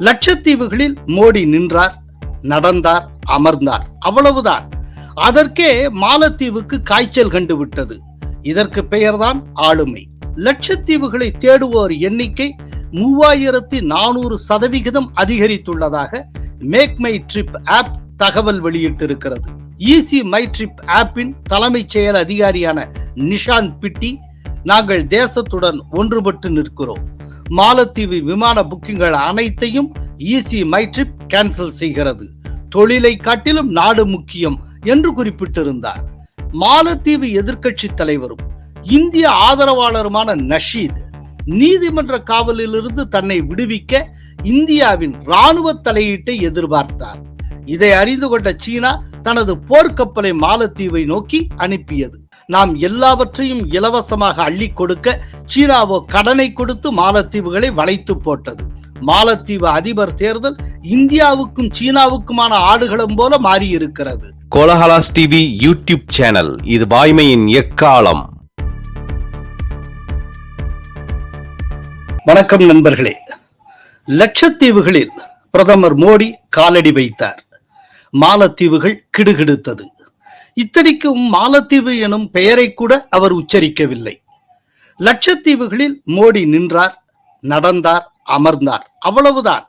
லட்சத்தீவுகளில் மோடி நின்றார் நடந்தார் அமர்ந்தார். அவ்வளவுதான். அதற்கே மாலத்தீவுக்கு காய்ச்சல் கண்டு விட்டது. இதற்கு பெயர்தான் ஆளுமை. லட்சத்தீவுகளை தேடுவோர் எண்ணிக்கை மூவாயிரத்தி நானூறு சதவிகிதம் அதிகரித்துள்ளதாக மேக் மை ட்ரிப் ஆப் தகவல் வெளியிட்டிருக்கிறது. ஈசி மை ட்ரிப் ஆப்பின் தலைமைச் செயல் அதிகாரியான நிஷாந்த் பிட்டி நாங்கள் தேசத்துடன் ஒன்றுபட்டு நிற்கிறோம். மாலத்தீவு விமான புக்கிங்கள் அனைத்தையும் ஈசி மை ட்ரிப் கேன்சல் செய்கிறது. தொழிலை காட்டிலும் நாடு முக்கியம் என்று குறிப்பிட்டிருந்தார். மாலத்தீவு எதிர்க்கட்சி தலைவரும் இந்திய ஆதரவாளருமான நஷீத் நீதிமன்ற காவலிலிருந்து தன்னை விடுவிக்க இந்தியாவின் ராணுவ தலையீட்டை எதிர்பார்த்தார். இதை அறிந்து கொண்ட சீனா தனது போர்க்கப்பலை மாலத்தீவை நோக்கி அனுப்பியது. நாம் எல்லாவற்றையும் இலவசமாக அள்ளி கொடுக்க சீனாவோ கடனை கொடுத்து மாலத்தீவுகளை வளைத்து போட்டது. மாலத்தீவு அதிபர் தேர்தல் இந்தியாவுக்கும் சீனாவுக்குமான ஆடுகளம் போல மாறியிருக்கிறது. கோலஹலாஸ் டிவி யூடியூப் சேனல் இது வாய்மையின் எக்காலம். வணக்கம் நண்பர்களே. லட்சத்தீவுகளில் பிரதமர் மோடி காலடி வைத்தார். மாலத்தீவுகள் கிடுகிடுத்தது. இத்தனைக்கும் மாலத்தீவு எனும் பெயரை கூட அவர் உச்சரிக்கவில்லை. லட்சத்தீவுகளில் மோடி நின்றார் நடந்தார் அமர்ந்தார். அவ்வளவுதான்.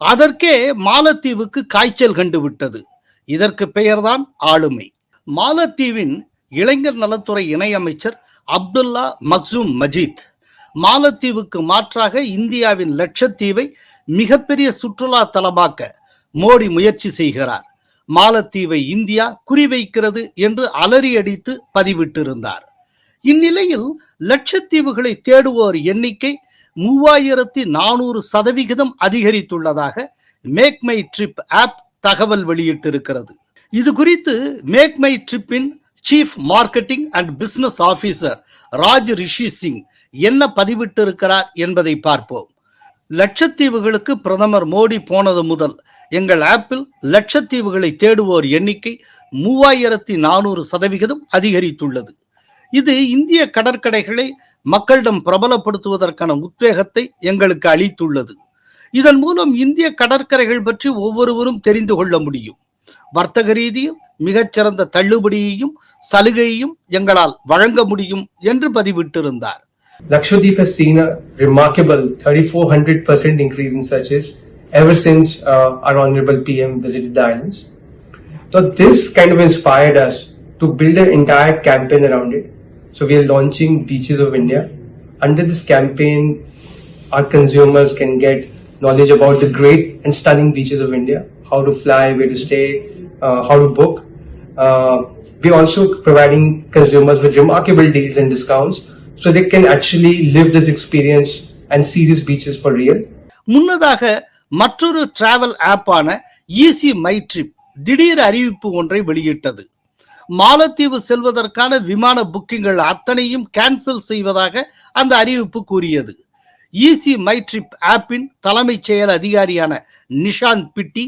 அதற்கே மாலத்தீவுக்கு காய்ச்சல் கண்டு விட்டது. இதற்கு பெயர்தான் ஆளுமை. மாலத்தீவின் இளைஞர் நலத்துறை இணையமைச்சர் அப்துல்லா மக்சூம் மஜீத் மாலத்தீவுக்கு மாற்றாக இந்தியாவின் லட்சத்தீவை மிகப்பெரிய சுற்றுலா தலமாக்க மோடி முயற்சி செய்கிறார். மாலத்தீவை இந்தியா குறிவைக்கிறது என்று அலறியடித்து பதிவிட்டிருந்தார். இந்நிலையில் லட்சத்தீவுகளை தேடுவோர் எண்ணிக்கை மூவாயிரத்தி நானூறு சதவிகிதம் அதிகரித்துள்ளதாக மேக் மை ட்ரிப் ஆப் தகவல் வெளியிட்டிருக்கிறது. இது குறித்து make my ட்ரிப்பின் chief marketing and business officer Raj Rishi Singh என்ன பதிவிட்டிருக்கிறார் என்பதை பார்ப்போம். லட்சத்தீவுகளுக்கு பிரதமர் மோடி போனது முதல். எங்கள் ஆப்பில் லட்சத்தீவுகளை தேடுவோர் எண்ணிக்கை மூவாயிரத்தி நானூறு சதவிகிதம் அதிகரித்துள்ளது. இது இந்திய கடற்கரைகளை மக்களிடம் பிரபலப்படுத்துவதற்கான உத்வேகத்தை எங்களுக்கு அளித்துள்ளது. இதன் மூலம் இந்திய கடற்கரைகள் பற்றி ஒவ்வொருவரும் தெரிந்து கொள்ள முடியும். வர்த்தக ரீதியில் மிகச்சிறந்த தள்ளுபடியையும் சலுகையையும் எங்களால் வழங்க முடியும் என்று பதிவிட்டிருந்தார். Lakshadweep has seen a remarkable 3400% increase in searches ever since uh, our Honorable PM visited the islands. So this kind of inspired us to build an entire campaign around it. So we are launching Beaches of India. Under this campaign, our consumers can get knowledge about the great and stunning beaches of India, how to fly, where to stay, uh, how to book. Uh, we're also providing consumers with remarkable deals and discounts so they can actually live this experience and see these beaches for real. முன்னதாக மற்றொரு travel ஆப்பான easy my trip திடீர் அறிவிப்பு ஒன்றை வெளியிட்டது. மாலத்தீவு செல்வதற்கான விமான புக்கிங்கள் அத்தனையும் கேன்சல் செய்வதாக அந்த அறிவிப்பு கூறியது. ஈசி மை ட்ரிப் ஆப்பின் தலைமைச் செயல் அதிகாரியான நிஷாந்த் பிட்டி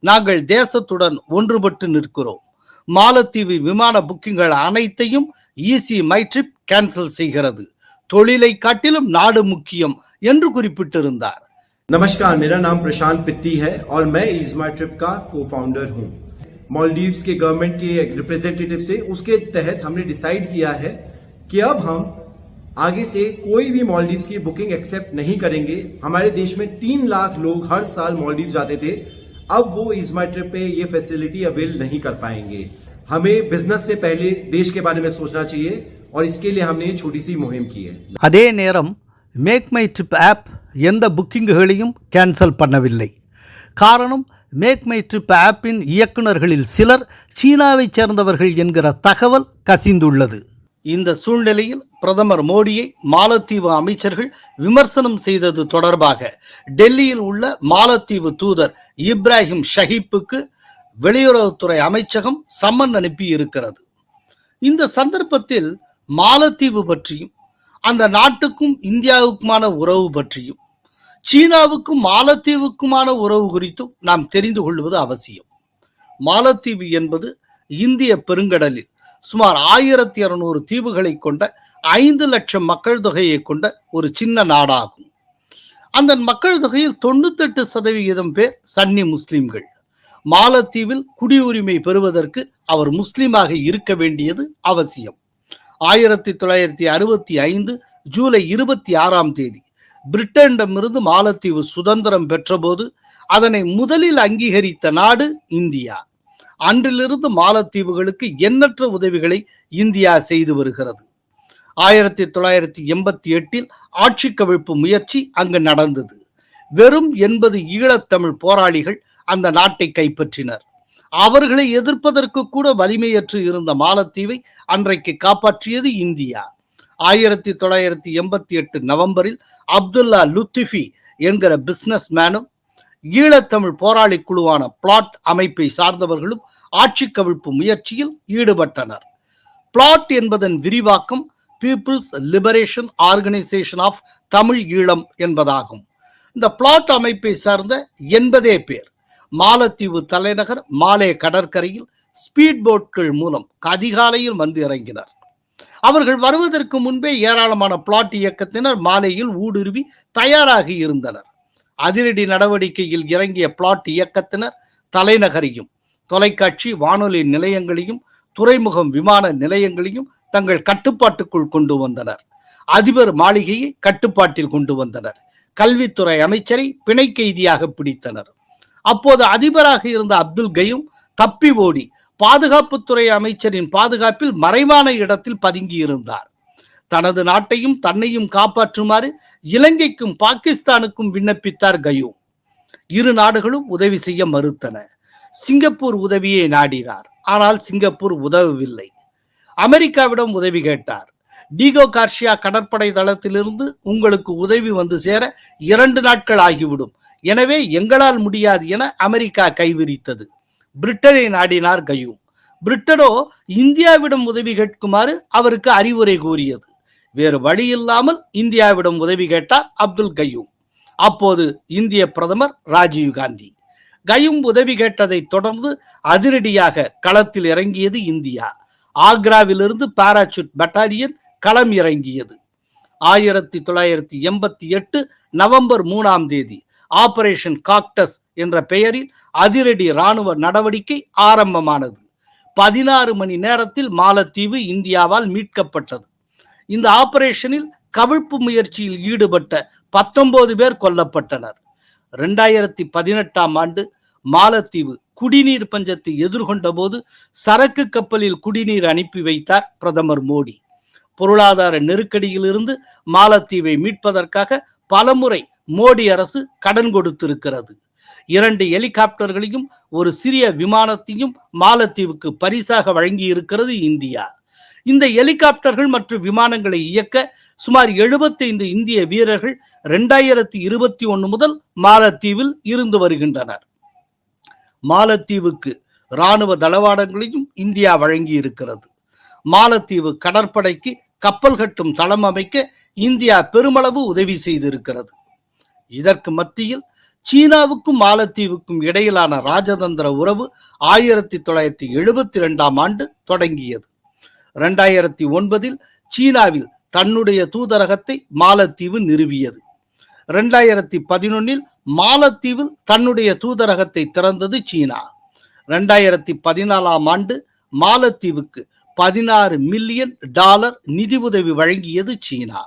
நாங்கள் தேசத்துடன் ஒன்றுபட்டு நிற்கிறோம். மாலத்தீவு விமான புக்கிங்கள் அனைத்தையும் ஈசி மை ட்ரிப் கேன்சல் செய்கிறது தொழிலை காட்டிலும் நாடு முக்கியம் என்று குறிப்பிட்டிருந்தார் नमस्कार मेरा नाम प्रशांत पित्ती है और मैं ईजमा ट्रिप का को फाउंडर हूं मॉलडीव्स के गवर्नमेंट के एक रिप्रेजेंटेटिव से उसके तहत हमने डिसाइड किया है कि अब हम आगे से कोई भी मॉलडीव्स की बुकिंग एक्सेप्ट नहीं करेंगे हमारे देश में तीन लाख लोग हर साल मॉलडीव जाते थे अब वो ईजमा ट्रिप पे ये फैसिलिटी अवेल नहीं कर पाएंगे हमें बिजनेस से पहले देश के बारे में सोचना चाहिए और इसके लिए हमने ये छोटी सी मुहिम की है அதே நேரம் மேக் மை ட்ரிப் ஆப் எந்த புக்கிங்குகளையும் கேன்சல் பண்ணவில்லை காரணம் மேக் மை ட்ரிப் ஆப்பின் இயக்குனர்களில் சிலர் சீனாவைச் சேர்ந்தவர்கள் என்கிற தகவல் கசிந்துள்ளது இந்த சூழ்நிலையில் பிரதமர் மோடியை மாலத்தீவு அமைச்சர்கள் விமர்சனம் செய்தது தொடர்பாக டெல்லியில் உள்ள மாலத்தீவு தூதர் இப்ராஹிம் ஷஹீப்புக்கு வெளியுறவுத்துறை அமைச்சகம் சம்மன் அனுப்பி இருக்கிறது இந்த சந்தர்ப்பத்தில் மாலத்தீவு பற்றியும் அந்த நாட்டுக்கும் இந்தியாவுக்குமான உறவு பற்றியும் சீனாவுக்கும் மாலத்தீவுக்குமான உறவு குறித்தும் நாம் தெரிந்து கொள்வது அவசியம். மாலத்தீவு என்பது இந்திய பெருங்கடலில் சுமார் ஆயிரத்தி இருநூறு தீவுகளை கொண்ட ஐந்து லட்சம் மக்கள் தொகையை கொண்ட ஒரு சின்ன நாடாகும். அந்த மக்கள் தொகையில் தொண்ணூத்தெட்டு சதவிகிதம் பேர் சன்னி முஸ்லிம்கள். மாலத்தீவில் குடியுரிமை பெறுவதற்கு அவர் முஸ்லிமாக இருக்க வேண்டியது அவசியம். ஆயிரத்தி தொள்ளாயிரத்தி அறுபத்தி ஐந்து ஜூலை இருபத்தி ஆறாம் தேதி பிரிட்டனிடமிருந்து மாலத்தீவு சுதந்திரம் பெற்றபோது அதனை முதலில் அங்கீகரித்த நாடு இந்தியா. அன்றிலிருந்து மாலத்தீவுகளுக்கு எண்ணற்ற உதவிகளை இந்தியா செய்து வருகிறது. ஆயிரத்தி தொள்ளாயிரத்தி எண்பத்தி எட்டில் ஆட்சி கவிழ்ப்பு முயற்சி அங்கு நடந்தது. வெறும் எண்பது ஈழத்தமிழ் போராளிகள் அந்த நாட்டை கைப்பற்றினர். அவர்களை எதிர்ப்பதற்கு கூட வலிமையற்று இருந்த மாலத்தீவை அன்றைக்கு காப்பாற்றியது இந்தியா. ஆயிரத்தி தொள்ளாயிரத்தி எண்பத்தி எட்டு நவம்பரில் அப்துல்லா லுத்திஃபி என்கிற பிசினஸ் மேனும் ஈழத்தமிழ் போராளி குழுவான பிளாட் அமைப்பை சார்ந்தவர்களும் ஆட்சி கவிழ்ப்பு முயற்சியில் ஈடுபட்டனர். பிளாட் என்பதன் விரிவாக்கம் people's liberation organisation of Tamil Eelam என்பதாகும். இந்த பிளாட் அமைப்பை சார்ந்த எண்பதே பேர் மாலத்தீவு தலைநகர் மாலே கடற்கரையில் ஸ்பீட் போட்கள் மூலம் அதிகாலையில் வந்து இறங்கினர். அவர்கள் வருவதற்கு முன்பே ஏராளமான பிளாட் இயக்கத்தினர் மாலையில் ஊடுருவி தயாராகி இருந்தனர். அதிரடி நடவடிக்கையில் இறங்கிய பிளாட் இயக்கத்தினர் தலைநகரையும் தொலைக்காட்சி வானொலி நிலையங்களையும் துறைமுகம் விமான நிலையங்களையும் தங்கள் கட்டுப்பாட்டுக்குள் கொண்டு வந்தனர். அதிபர் மாளிகையை கட்டுப்பாட்டில் கொண்டு வந்தனர். கல்வித்துறை அமைச்சரை பிணை கைதியாக பிடித்தனர். அப்போது அதிபராக இருந்த அப்துல் கையும் தப்பி ஓடி பாதுகாப்புத்துறை அமைச்சரின் பாதுகாப்பில் மறைவான இடத்தில் பதுங்கி இருந்தார் தனது நாட்டையும் தன்னையும் காப்பாற்றுமாறு இலங்கைக்கும் பாகிஸ்தானுக்கும் விண்ணப்பித்தார் கயூம் இரு நாடுகளும் உதவி செய்ய மறுத்தன. சிங்கப்பூர் உதவியை நாடினார். ஆனால் சிங்கப்பூர் உதவவில்லை. அமெரிக்காவிடம் உதவி கேட்டார். டிகோ கார்ஷியா கடற்படை தளத்திலிருந்து உங்களுக்கு உதவி வந்து சேர இரண்டு நாட்கள் ஆகிவிடும். எனவே எங்களால் முடியாது என அமெரிக்கா கைவிரித்தது. பிரிட்டனை நாடினார் கயூம் பிரிட்டனோ இந்தியாவிடம் உதவி கேட்குமாறு அவருக்கு அறிவுரை கூறியது. வேறு வழி இல்லாமல் இந்தியாவிடம் உதவி கேட்டார் அப்துல் கயூம். அப்போது இந்திய பிரதமர் ராஜீவ் காந்தி. கயும் உதவி கேட்டதை தொடர்ந்து அதிரடியாக களத்தில் இறங்கியது இந்தியா. ஆக்ராவிலிருந்து பாராசூட் பட்டாலியன் களம் இறங்கியது. ஆயிரத்தி தொள்ளாயிரத்தி எண்பத்தி எட்டு நவம்பர் மூணாம் தேதி ஆபரேஷன் காக்டஸ் என்ற பெயரில் அதிரடி ராணுவ நடவடிக்கை ஆரம்பமானது. பதினாறு மணி நேரத்தில் மாலத்தீவு இந்தியாவால் மீட்கப்பட்டது. இந்த ஆபரேஷனில் கவிழ்ப்பு முயற்சியில் ஈடுபட்ட பத்தொன்பது பேர் கொல்லப்பட்டனர். ரெண்டாயிரத்தி பதினெட்டாம் ஆண்டு மாலத்தீவு குடிநீர் பஞ்சத்தை எதிர்கொண்ட போது சரக்கு கப்பலில் குடிநீர் அனுப்பி வைத்தார் பிரதமர் மோடி. பொருளாதார நெருக்கடியிலிருந்து மாலத்தீவை மீட்பதற்காக பலமுறை மோடி அரசு கடன் கொடுத்திருக்கிறது. இரண்டு ஹெலிகாப்டர்களையும் ஒரு சிறிய விமானத்தையும் மாலத்தீவுக்கு பரிசாக வழங்கி இருக்கிறது இந்தியா. இந்த ஹெலிகாப்டர்கள் மற்றும் விமானங்களை இயக்க சுமார் 75 இந்திய வீரர்கள் ரெண்டாயிரத்தி இருபத்தி ஒன்று முதல் மாலத்தீவில் இருந்து வருகின்றனர். மாலத்தீவுக்கு இராணுவ தளவாடங்களையும் இந்தியா வழங்கி இருக்கிறது மாலத்தீவு கடற்படைக்கு கப்பல் கட்டும் தளம் அமைக்க இந்தியா பெருமளவு உதவி செய்திருக்கிறது. இதற்கு மத்தியில் சீனாவுக்கும் மாலத்தீவுக்கும் இடையிலான ராஜதந்திர உறவு ஆயிரத்தி தொள்ளாயிரத்தி எழுபத்தி ரெண்டாம் ஆண்டு தொடங்கியது. ரெண்டாயிரத்தி ஒன்பதில் சீனாவில் தன்னுடைய தூதரகத்தை மாலத்தீவு நிறுவியது. ரெண்டாயிரத்தி பதினொன்னில் மாலத்தீவில் தன்னுடைய தூதரகத்தை திறந்தது சீனா. ரெண்டாயிரத்தி பதினாலாம் ஆண்டு மாலத்தீவுக்கு பதினாறு மில்லியன் டாலர் நிதி உதவி வழங்கியது சீனா.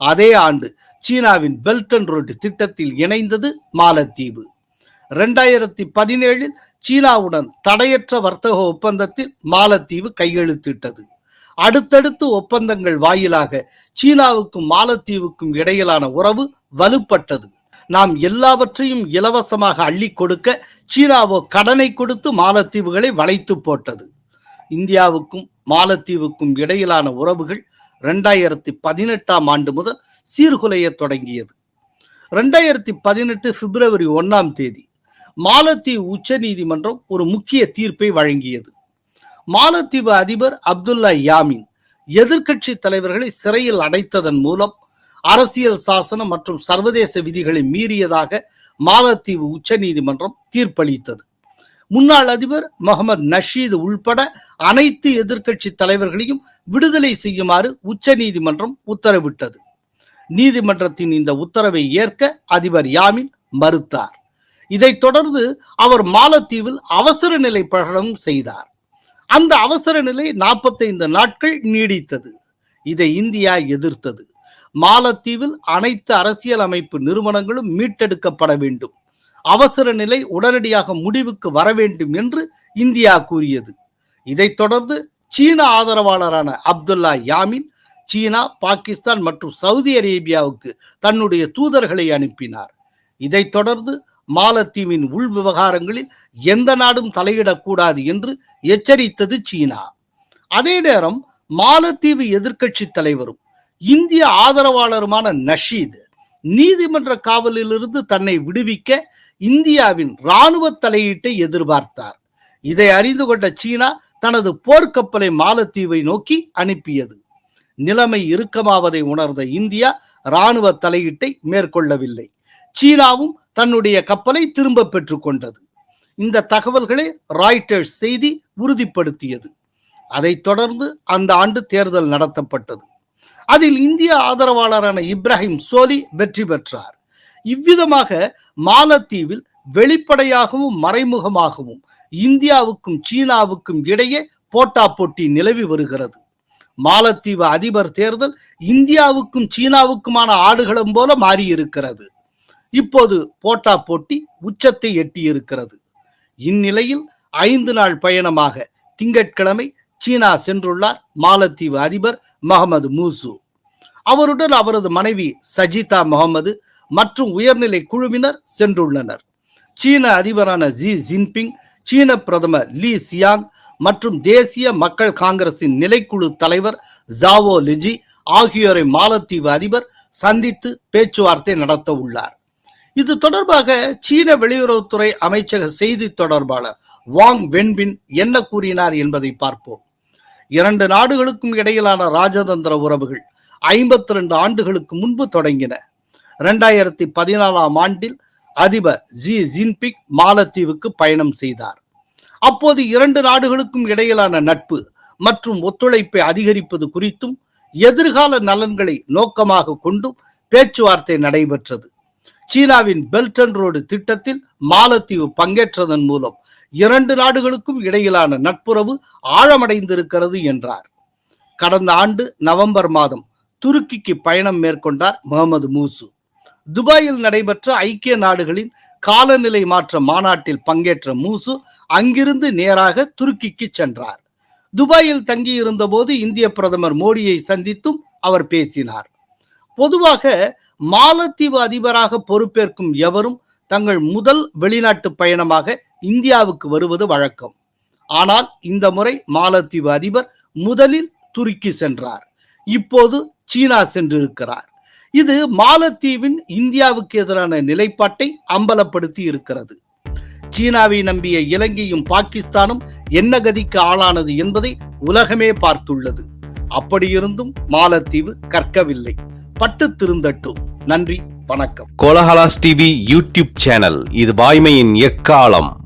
அதே ஆண்டு சீனாவின் பெல்ட் அண்ட் ரோட் திட்டத்தில் இணைந்தது மாலத்தீவு. ரெண்டாயிரத்தி பதினேழில் சீனாவுடன் தடையற்ற வர்த்தக ஒப்பந்தத்தில் மாலத்தீவு கையெழுத்திட்டது. அடுத்தடுத்து ஒப்பந்தங்கள் வாயிலாக சீனாவுக்கும் மாலத்தீவுக்கும் இடையிலான உறவு வலுப்பட்டது. நாம் எல்லாவற்றையும் இலவசமாக அள்ளி கொடுக்க சீனாவோ கடனை கொடுத்து மாலத்தீவுகளை வளைத்து போட்டது. இந்தியாவுக்கும் மாலத்தீவுக்கும் இடையிலான உறவுகள் ரெண்டாயிரத்தி பதினெட்டாம் ஆண்டு முதல் சீர்குலைய தொடங்கியது. ரெண்டாயிரத்தி பதினெட்டு பிப்ரவரி ஒன்னாம் தேதி மாலத்தீவு உச்ச நீதிமன்றம் ஒரு முக்கிய தீர்ப்பை வழங்கியது. மாலத்தீவு அதிபர் அப்துல்லா யாமின் எதிர்க்கட்சி தலைவர்களை சிறையில் அடைத்ததன் மூலம் அரசியல் சாசனம் மற்றும் சர்வதேச விதிகளை மீறியதாக மாலத்தீவு உச்ச நீதிமன்றம் தீர்ப்பளித்தது. முன்னாள் அதிபர் முகமது நஷீத் உள்பட அனைத்து எதிர்க்கட்சி தலைவர்களையும் விடுதலை செய்யுமாறு உச்ச நீதிமன்றம் உத்தரவிட்டது. நீதிமன்றத்தின் இந்த உத்தரவை ஏற்க அதிபர் யாமின் மறுத்தார். இதைத் தொடர்ந்து அவர் மாலத்தீவில் அவசர நிலை பிரகடனம் செய்தார். அந்த அவசர நிலை நாற்பத்தைந்து நாட்கள் நீடித்தது. இதை இந்தியா எதிர்த்தது. மாலத்தீவில் அனைத்து அரசியல் அமைப்பு நிறுவனங்களும் மீட்டெடுக்கப்பட வேண்டும். அவசர நிலை உடனடியாக முடிவுக்கு வர வேண்டும் என்று இந்தியா கூறியது. இதைத் தொடர்ந்து சீன ஆதரவாளரான அப்துல்லா யாமின் சீனா பாகிஸ்தான் மற்றும் சவுதி அரேபியாவுக்கு தன்னுடைய தூதர்களை அனுப்பினார். இதைத் தொடர்ந்து மாலத்தீவின் உள் விவகாரங்களில் எந்த நாடும் தலையிடக்கூடாது என்று எச்சரித்தது சீனா. அதே நேரம் மாலத்தீவு எதிர்க்கட்சி தலைவரும் இந்திய ஆதரவாளருமான நஷீத் நீதிமன்ற காவலிலிருந்து தன்னை விடுவிக்க இந்தியாவின் இராணுவ தலையீட்டை எதிர்பார்த்தார். இதை அறிந்து கொண்ட சீனா தனது போர்க்கப்பலை மாலத்தீவை நோக்கி அனுப்பியது. நிலைமை இறுக்கமாவதை உணர்ந்த இந்தியா இராணுவ தலையீட்டை மேற்கொள்ளவில்லை. சீனாவும் தன்னுடைய கப்பலை திரும்ப பெற்றுக்கொண்டது. இந்த தகவல்களை ராய்டர்ஸ் செய்தி உறுதிப்படுத்தியது. அதைத் தொடர்ந்து அந்த ஆண்டு தேர்தல் நடத்தப்பட்டது. அதில் இந்திய ஆதரவாளரான இப்ராஹிம் சோலி வெற்றி பெற்றார். இவ்விதமாக மாலத்தீவில் வெளிப்படையாகவும் மறைமுகமாகவும் இந்தியாவுக்கும் சீனாவுக்கும் இடையே போட்டா போட்டி நிலவி வருகிறது. மாலத்தீவு அதிபர் தேர்தல் இந்தியாவுக்கும் சீனாவுக்குமான ஆடுகளம் போல மாறியிருக்கிறது. இப்போது போட்டா போட்டி உச்சத்தை எட்டியிருக்கிறது. இந்நிலையில் ஐந்து நாள் பயணமாக திங்கட்கிழமை சீனா சென்றுள்ளார் மாலத்தீவு அதிபர் மஹமது மூசு. அவருடன் அவரது மனைவி சஜிதா முகமது மற்றும் உயர்நிலை குழுவினர் சென்றுள்ளனர். சீன அதிபரான ஜி ஜின்பிங் சீன பிரதமர் லீ சியாங் மற்றும் தேசிய மக்கள் காங்கிரசின் நிலைக்குழு தலைவர் ஜாவோ லிஜி ஆகியோரை மாலத்தீவு அதிபர் சந்தித்து பேச்சுவார்த்தை நடத்த உள்ளார் இது தொடர்பாக சீன வெளியுறவுத்துறை அமைச்சக செய்தி தொடர்பாளர் வாங் வென்பின் என்ன கூறினார் என்பதை பார்ப்போம். இரண்டு நாடுகளுக்கும் இடையிலான ராஜதந்திர உறவுகள் ஐம்பத்தி ரெண்டு ஆண்டுகளுக்கு முன்பு தொடங்கின. இரண்டாயிரத்தி பதினாலாம் ஆண்டில் அதிபர் ஜி ஜின்பிங் மாலத்தீவுக்கு பயணம் செய்தார். அப்போது இரண்டு நாடுகளுக்கும் இடையிலான நட்பு மற்றும் ஒத்துழைப்பை அதிகரிப்பது குறித்தும் எதிர்கால நலன்களை நோக்கமாக கொண்டும் பேச்சுவார்த்தை நடைபெற்றது. சீனாவின் பெல்ட் அண்ட் ரோடு திட்டத்தில் மாலத்தீவு பங்கேற்றதன் மூலம் இரண்டு நாடுகளுக்கும் இடையிலான நட்புறவு ஆழமடைந்திருக்கிறது என்றார். கடந்த ஆண்டு நவம்பர் மாதம் துருக்கிக்கு பயணம் மேற்கொண்டார் முகமது மூசு. துபாயில் நடைபெற்ற ஐக்கிய நாடுகளின் காலநிலை மாற்ற மாநாட்டில் பங்கேற்ற மூசு அங்கிருந்து நேராக துருக்கிக்கு சென்றார். துபாயில் தங்கியிருந்த போது இந்திய பிரதமர் மோடியை சந்தித்தும் அவர் பேசினார். பொதுவாக மாலத்தீவு அதிபராக பொறுப்பேற்கும் எவரும் தங்கள் முதல் வெளிநாட்டு பயணமாக இந்தியாவுக்கு வருவது வழக்கம். ஆனால் இந்த முறை மாலத்தீவு அதிபர் முதலில் துருக்கி சென்றார். இப்போது சீனா சென்றிருக்கிறார். இது மாலத்தீவின் இந்தியாவுக்கு எதிரான நிலைப்பாட்டை அம்பலப்படுத்தி இருக்கிறது. சீனாவை நம்பிய இலங்கையும் பாகிஸ்தானும் என்ன கதிக்கு ஆளானது என்பதை உலகமே பார்த்துள்ளது. அப்படியிருந்தும் மாலத்தீவு கற்கவில்லை. பட்டு திருந்தட்டும் நன்றி வணக்கம். கோலஹலாஸ் டிவி யூடியூப் சேனல் இது வாய்மையின் எக்காலம்.